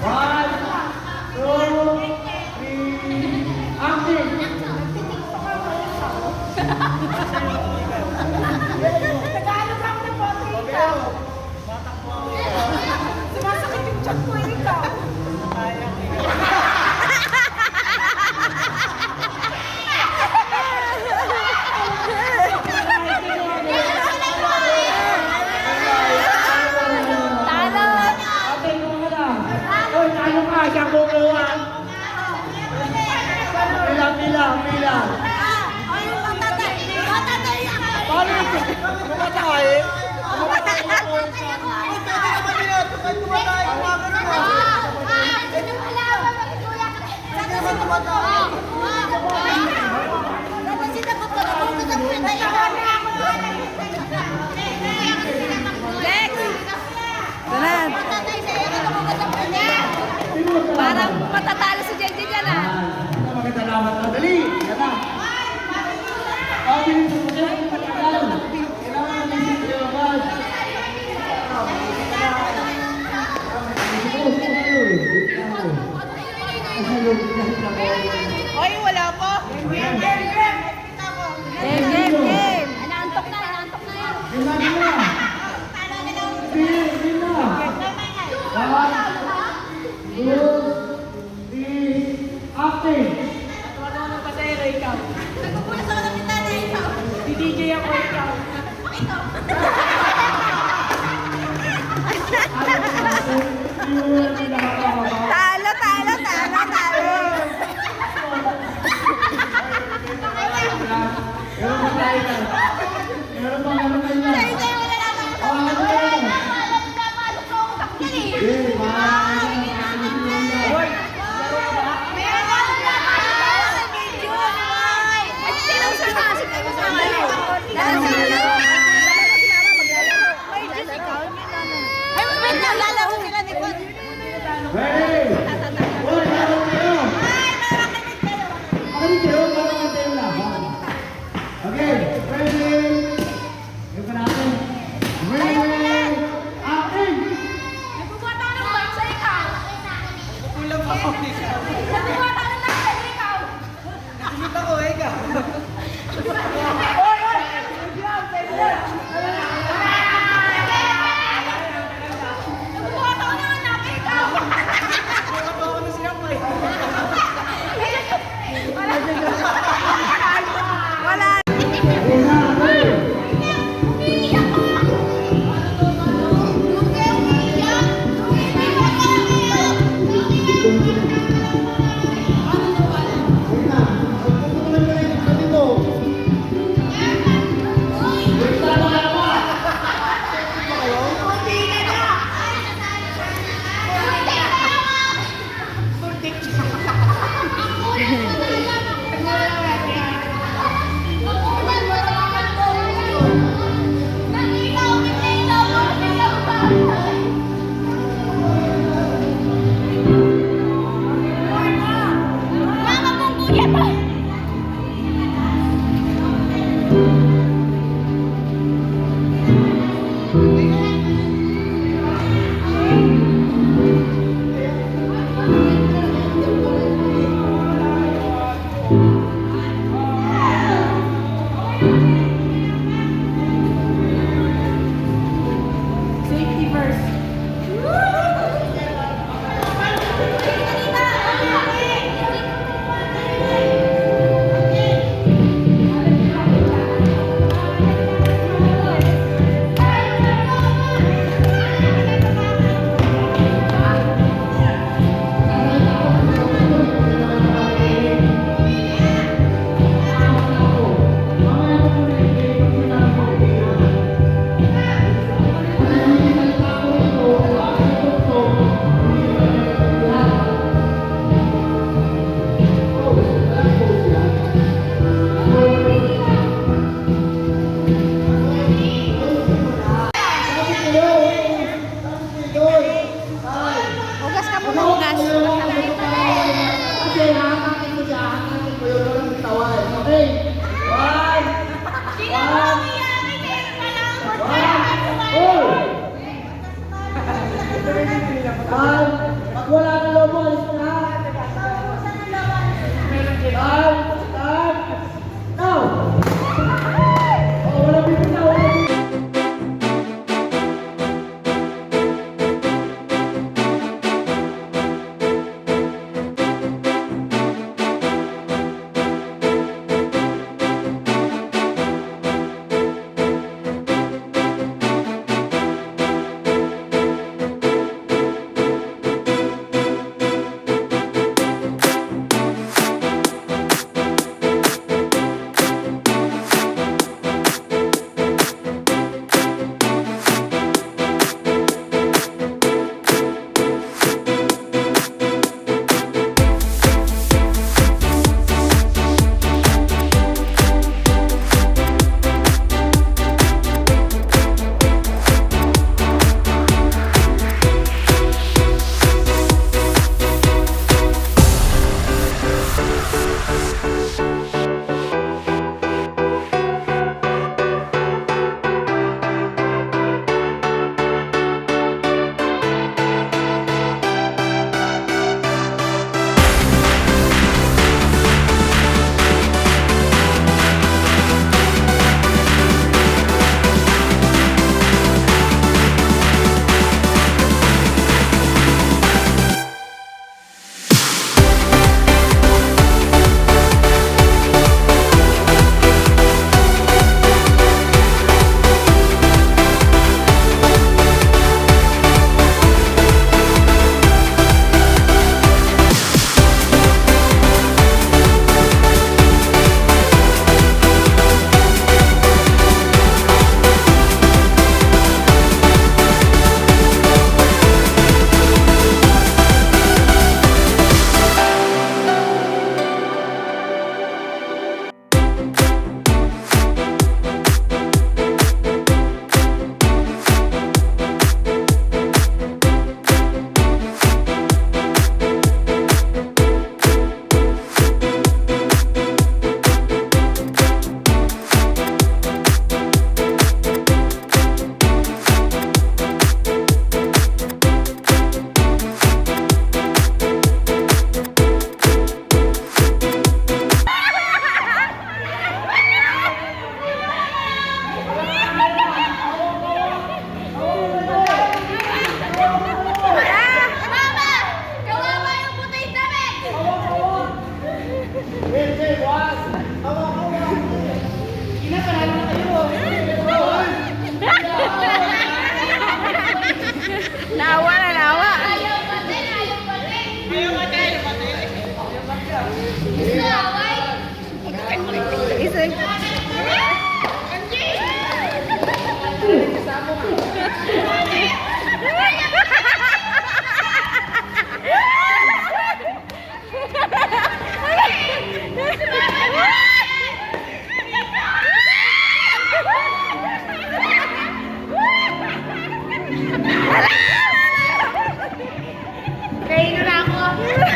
Right. bilang, bilang. Ay, matatay. Matatay ako. Paano ito? Mamatay? Mamatay ako. Mamatay ako. Mamatay ako. Mamatay ako. Mamatay ako. Mamatay ako. Mamatay ako. Thank you. Nakuha tayo na, ikaw! Nakikita ko, ikaw! first. R Kain na ako.